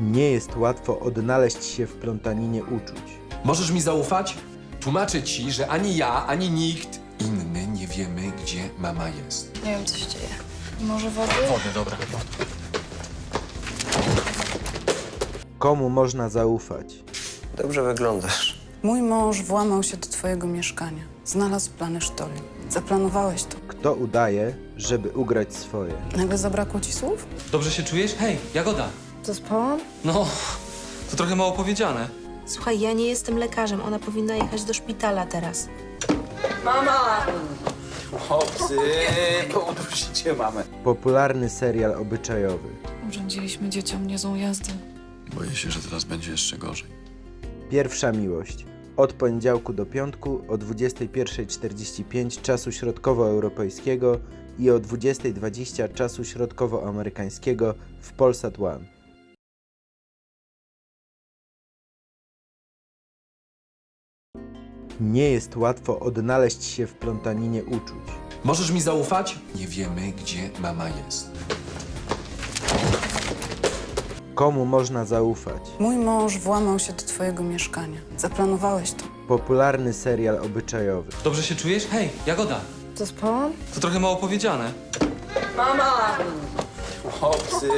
Nie jest łatwo odnaleźć się w plątaninie uczuć. Możesz mi zaufać? Tłumaczę ci, że ani ja, ani nikt inny nie wiemy, gdzie mama jest. Nie wiem, co się dzieje. Może wody? Wody, dobra. Komu można zaufać? Dobrze wyglądasz. Mój mąż włamał się do twojego mieszkania. Znalazł plany sztoli. Zaplanowałeś to. Kto udaje, żeby ugrać swoje? Nagle zabrakło ci słów? Dobrze się czujesz? Hej, Jagoda. Zaspałam? No, to trochę mało powiedziane. Słuchaj, ja nie jestem lekarzem. Ona powinna jechać do szpitala teraz. Chłopcy, poudusicie mamę. Popularny serial obyczajowy. Urządziliśmy dzieciom niezłą jazdę. Boję się, że teraz będzie jeszcze gorzej. Pierwsza miłość. Od poniedziałku do piątku o 21.45 czasu środkowoeuropejskiego i o 20.20 czasu środkowoamerykańskiego w Polsat One. Nie jest łatwo odnaleźć się w plątaninie uczuć. Możesz mi zaufać? Nie wiemy, gdzie mama jest. Komu można zaufać? Mój mąż włamał się do twojego mieszkania. Zaplanowałeś to. Popularny serial obyczajowy. Dobrze się czujesz? Hej, Jagoda. Zaspałam? To trochę mało powiedziane. Chłopcy,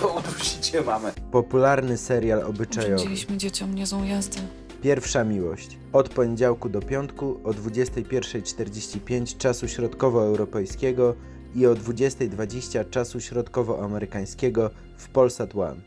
poudusicie mamę. Popularny serial obyczajowy. Urządziliśmy dzieciom niezłą jazdę. Pierwsza miłość. Od poniedziałku do piątku o 21.45 czasu środkowoeuropejskiego i o 20.20 czasu środkowoamerykańskiego w Polsat One.